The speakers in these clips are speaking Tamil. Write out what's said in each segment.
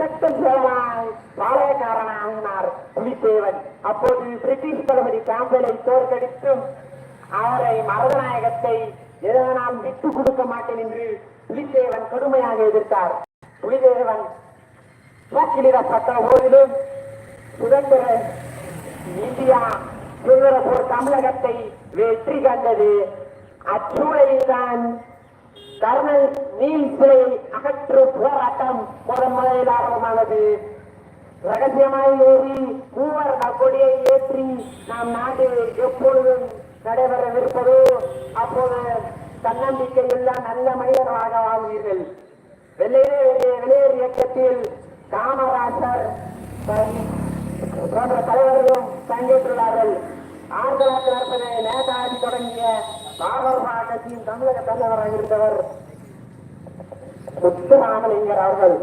வெட்கத்தில் சேவனாய் பாளையக்காரனாகினார் புலித்தேவன். அப்போது பிரிட்டிஷ் தளபதி காம்பலை தோற்கடித்தும் அவரை மருதநாயகத்தை எதனால் விட்டு கொடுக்க மாட்டேன் என்று புலித்தேவன் கடுமையாக எதிர்த்தார். புலிதேவன் தூக்கிலிடப்பட்ட போதிலும் சுதந்திர இந்தியா சுதந்திர போர் தமிழகத்தை வெற்றி கண்டது. அச்சூழலில்தான் கர்னல் நீல் சிலை அகற்று போராட்டம் முதன் முதலில் ஆரம்பமானது. ரகசியமாய் ஏறி மூவர் கொடியை ஏற்றி நம் நாட்டில் எப்பொழுதும் நடைபெறவிருப்பதோ அப்போது தன்னம்பிக்கை எல்லாம் நல்ல மனிதர்களாக வாழ்வீர்கள். வெள்ளையரே வெளியேறு இயக்கத்தில் காமராஜர் போன்ற தலைவர்களும் பங்கேற்றுள்ளார்கள். ஆயிரத்தி தொள்ளாயிரத்தி நாற்பது நேதாஜி தொடங்கிய பாபர்மா கட்சியின் தமிழக தலைவராக இருந்தவர் முத்துராமலிங்கர் அவர்கள்.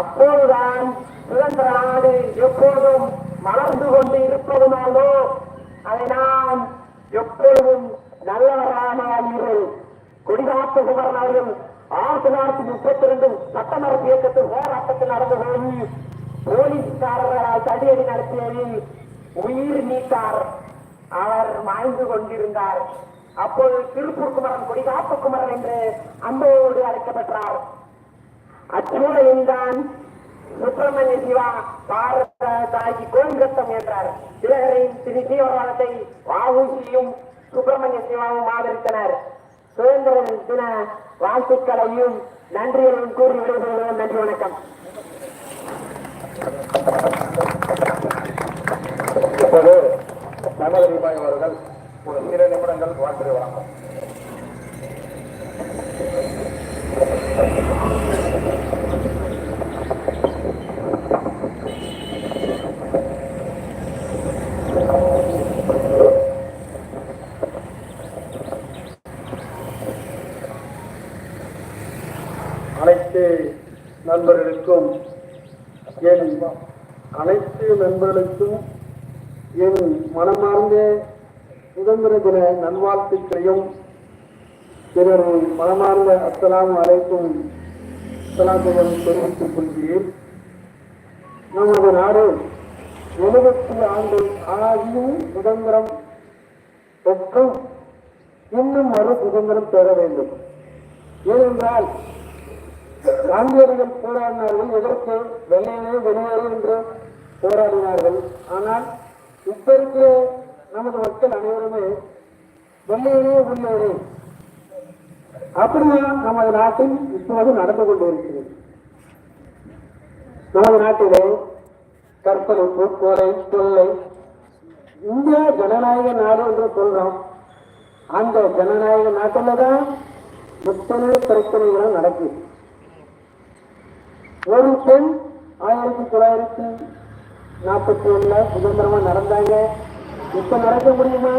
அப்போதுதான் சுதந்திர நாடு எப்பொழுதும் மலர்ந்து கொண்டு இருப்பதுனாலோ அதை நாம் எப்பொழுதும் நல்லவராக வாழ்கிறோம் கொடிகாத்த ஆயிரத்தி தொள்ளாயிரத்தி முப்பத்தி ரெண்டு சட்டமன்ற இயக்கத்தில் போராட்டத்தில் நடந்த போது போலீஸ்காரர்களால் தடியடி நடத்தியதில் உயிர் நீத்தார். அவர் மாய்ந்து கொண்டிருந்தார். அப்போது திருப்பூர் குமரன் கொடிகாப்பு குமரன் என்று அன்போடு அழைக்கப்பட்டார். அச்சூழலில்தான் சுப்பிரமணிய சிவா பாரத தாய்க்கு கோயில்கட்டம் என்றார். திலகரின் திரு தீவிரவாதத்தை வாவூசியும் சுப்பிரமணிய சிவாவும் ஆதரித்தனர். சுதந்திர தின வாழ்த்துக்களையும் நன்றிகளும் கூறி விடைபெறுகிறோம். நன்றி வணக்கம். நமது அவர்கள் ஒரு சில நிமிடங்கள் வாழ்த்து வணக்கம் அனைத்து நண்பர்களுக்கும் என் அனைத்து நண்பர்களுக்கும் என் மனமார்ந்த சில நல்வாழ்த்துக்களையும் பிறர் மனமார்ந்த அஸ்ஸலாமு அழைக்கும் சலாத்துடன் தெரிவித்துக் கொள்கிறேன். நமது நாடு எழுபத்தி ஆண்டு ஆகியும் சுதந்திரம் பெற்றும் இன்னும் மறு சுதந்திரம் பெற வேண்டும். ஏனென்றால் காந்தியடிகள் போராடினார்கள் எதற்கு? வெள்ளையிலே வெளியேறு என்று போராடினார்கள். ஆனால் இப்ப இருக்கிற நமது மக்கள் அனைவருமே வெள்ளையிலே உள்ளேறு அப்படிதான் நமது நாட்டில் இப்போது நடந்து கொண்டிருக்கிறது. நமது நாட்டிலே கற்பனை கொலை கொள்ளை இந்தியா ஜனநாயக நாடு என்று சொல்றோம். அந்த ஜனநாயக நாட்டில தான் எத்தனை பிரச்சனைகளும் நடக்குது. ஒரு பெண் ஆயிரத்தி தொள்ளாயிரத்தி நாற்பத்தி ஒண்ணுல சுதந்திரமா நடந்தாங்க. இப்ப நடக்க முடியுமா?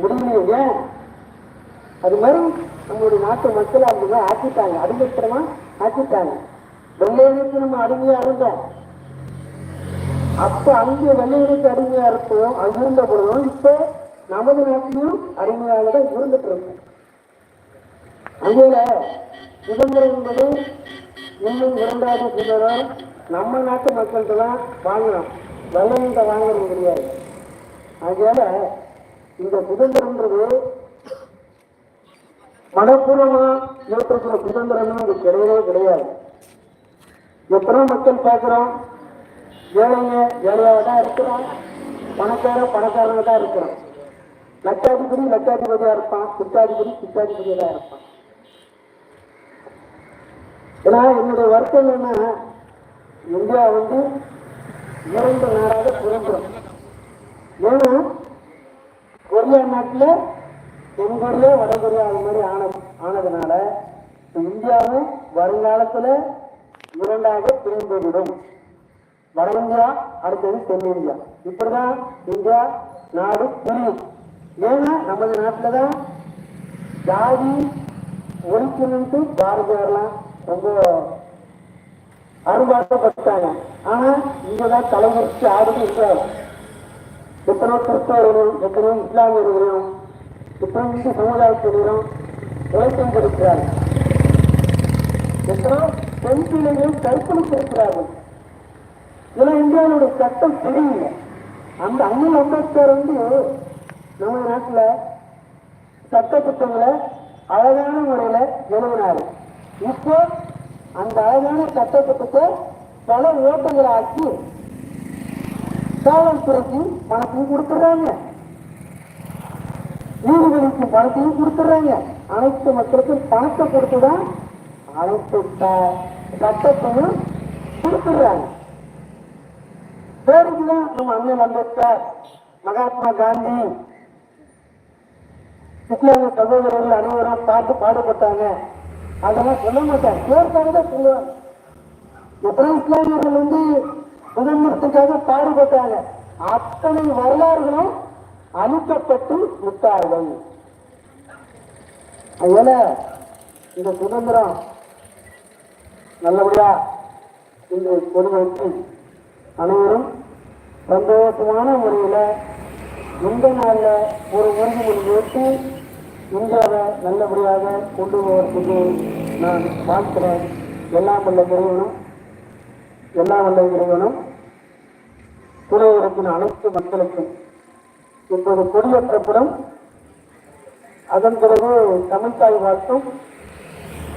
முடியலையே அது மாதிரி நம்மளுடைய நாட்டு மக்கள் அந்த மாதிரி ஆக்கிட்டாங்க. அடிமைத்தனமா ஆக்கிட்டாங்க. வெள்ளையனுக்கு நம்ம அடிமையா இருந்தோம். அப்ப அங்கே வெள்ளையனுக்கு அடிமையா இருப்போம் அங்க இருந்த பொழுதும் இப்ப நமது நாட்டிலும் அடிமையாக தான் இருந்துட்டு இருக்கோம் அதுல சுதந்திரம் என்பது இன்னும் இரண்டாவது சுதந்திரம் நம்ம நாட்டு மக்கள்கிட்ட தான் வாங்கணும். வெள்ளையிட்ட வாங்குறது கிடையாது. அதனால இந்த சுதந்திரம்ன்றது மனப்பூர்வமா ஏற்படுத்துற சுதந்திரம்னு இது கிடையவே கிடையாது. எத்தனை மக்கள் பார்க்கிறோம். ஏழைங்க ஏழையாக தான் இருக்கிறோம். பணக்கார பணக்காரங்க தான் இருக்கிறோம். லட்சாதிபதி லட்சாதிபதியா இருப்பான். சித்தாதிபதி சித்தாதிபதியா தான் இருப்பான். ஏன்னா என்னுடைய வருத்தம் என்னன்னா இந்தியா வந்து இரண்டு நாடாக சுதந்திரம். ஏன்னா கொரியா நாட்டில் தென்கொரியா வடகொரியா அது மாதிரி ஆன ஆனதுனால இந்தியாவும் வருங்காலத்தில் இரண்டாக பிரிந்துவிடும் வட இந்தியா அடுத்தது தென்னிந்தியா இப்படிதான் இந்தியா நாடு பிரியும். ஏன்னா நமது நாட்டில் தான் ஜாதி ஒழிக்கணும்ட்டு பாரதியார்லாம் ரொம்ப அரும்பாட்டப்பட்டாங்க ஆனா இங்கதான் தலைமுறைக்கு ஆடுது இஸ்லாம் எத்தனோ கிறிஸ்தவர்களும் எத்தனையோ இஸ்லாமியர்களும் எத்தனோ இந்து சமுதாயத்தினரும் உழைக்கம் கொடுக்கிறார்கள் எத்தனோ பெண் பிள்ளைகள் கற்பழித்திருக்கிறார்கள் இதெல்லாம் இந்தியாவுடைய சட்டம் தெரியல அந்த அண்ணல் அம்பேத்கர் வந்து நம்ம நாட்டுல சட்ட திட்டங்களை அழகான முறையில எழுதினாரு இப்போ அந்த அழகான சட்ட திட்டத்தை பல ஓட்டங்களை ஆக்கி காவல்துறைக்கு பணத்தையும் கொடுத்துடுறாங்க. நீதிபதிக்கு பணத்தையும் கொடுத்துடுறாங்க. அனைத்து மக்களுக்கும் பணத்தை கொடுத்துதான் அனைத்து சட்டத்தையும் கொடுத்துடுறாங்க. பேருக்குதான் நம்ம அண்ணன் அம்பேத்கர் மகாத்மா காந்தி இஸ்லாமிய சகோதரர்கள் அனைவரும் பார்த்து பாடுபட்டாங்க. அதெல்லாம் சொல்ல மாட்டாங்க. பேருக்காக தான் சொல்லுவாங்க. எத்தனை இஸ்லாமியர்கள் வந்து சுதந்திரத்துக்காக பாடுபட்டாங்க. அத்தனை வரலாறுகளும் அழிக்கப்பட்டு விட்டார்கள். அதனால இந்த சுதந்திரம் நல்லபடியா இந்த கொடுமைக்கு அனைவரும் சந்தோஷமான முறையில இந்த நாளில் ஒரு உறுதிமொழி ஏற்று இந்தியாவை நல்லபடியாக கொண்டு போவதற்கு நான் வாழ்க்கிறேன் எல்லாம் வல்ல இறைவனும் எல்லாம் வல்ல இறைவனும். துணை அனைத்து மக்களுக்கும் இப்போது கொடியேற்றப்படும் அதன் பிறகு தமிழ்தாய் வாழ்த்தும்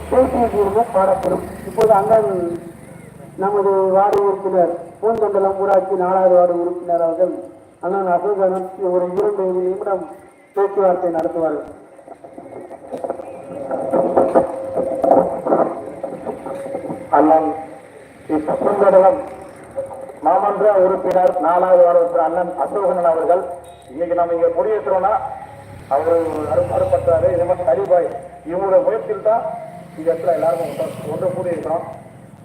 தேசிய கீதமும் பாடப்படும். இப்போது அண்ணன் நமது வார்டு உறுப்பினர் பூந்தண்டலம் ஊராட்சி நாலாவது வார்டு உறுப்பினர் அவர்கள் அண்ணன் அசோகன் ஒரு இரண்டு நிமிடம் பேச்சுவார்த்தை நடத்துவார்கள் அண்ணன் பூந்தடலம் மாமன்ற உறுப்பினர் நாலாவது வார்டு அண்ணன் அசோகனன் அவர்கள். இன்னைக்கு நம்ம இங்க முடியேற்றோம்னா அவர் அறுப்பட்டாரு இது மாதிரி சரிபாய் இவங்களோட முயற்சியில் தான் இந்த இடத்துல எல்லாரும் ஒன்று- கூடி இருக்கிறோம்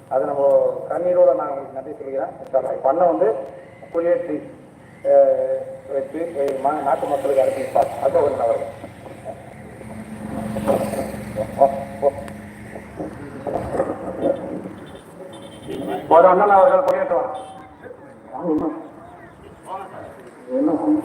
அது நம்ம கண்ணீரோட நான் உங்களுக்கு நன்றி சொல்கிறேன் பண்ண அண்ணன் வந்து கொடியேற்றி வச்சு நாட்டு மக்களுக்கு அனுப்பிப்பார் அசோகன் அவர்கள். ஓ, ஒரு அண்ணன் அவர்கள் கொடியேற்றுவார். olmaz. Olmaz.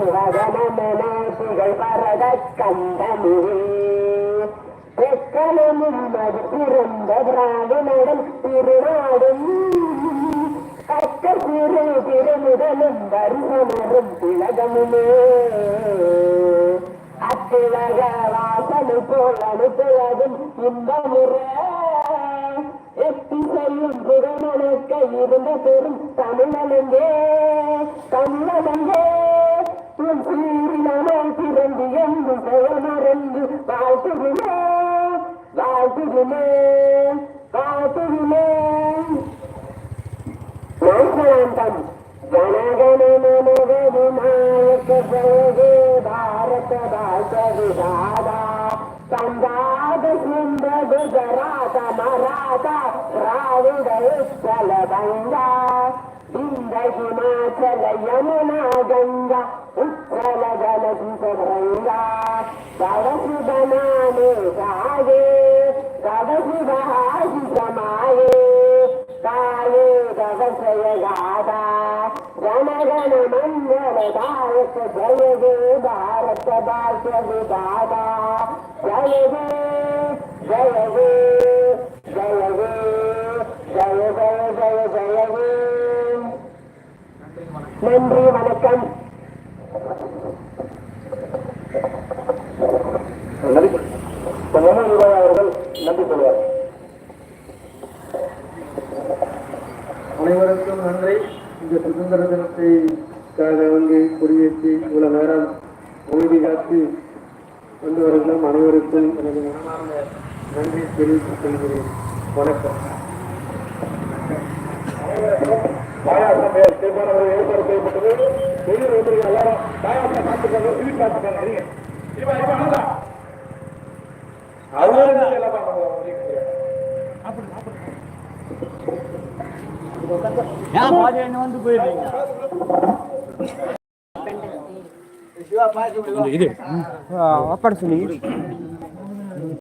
நீராறும் வதனமனாசிகள் பரத கந்தமிழே தெற்கலமும் அது பிறந்த திராவினடம் திருநாடும். அக்க சிறு திருமுதலும் வருவனரும் திலகமுமே. அத்திலக வாசனை போல் அனுப்புவதும் இன்பமுற. எத்திசையும் புகழக்க இருந்த பெரும் தமிழனங்கே தமிழனங்கே உன் சீரினமாய் பிறந்து என்று செயமறந்து வாழ்த்துகிறே வாழ்த்துகிறே வாழ்த்துகிறே நாசலாந்தம் ஜனகணமனகதி நாயக பாரத சந்தாத குஜராத மராத திராவிட உச்சல హిమాచల యమునా గంగ ఉత్సల జలసిత గంగా సరసి బనానే సాగే సరసి బహాసి సమాయే కాయే రవసయ గాదా మంగళ దాయక జయ భారత భాష విదాదా நன்றி வணக்கம். அவர்கள் நன்றி சொல்வார். அனைவருக்கும் நன்றி. இந்த சுதந்திர தினத்தைக்காக வந்து கொடியேற்றி இவ்வளவு நேரம் அமைதி காத்து வந்து வருகிறோம். அனைவருக்கும் எனது மனமார்ந்த நன்றி தெரிவித்துக் கொள்கிறேன். வணக்கம். பாயாசம் தீர்மானம் ஏற்பாடு செய்யப்பட்டது வெளியூர் எல்லாரும் பாயாசம் பார்த்துக்காங்க டிவி பார்த்துக்காங்க நீங்க அண்ணா எல்லாம் பண்ணுவாங்க என்ன வந்து போயிடுறீங்க இது அப்படி சொல்லி.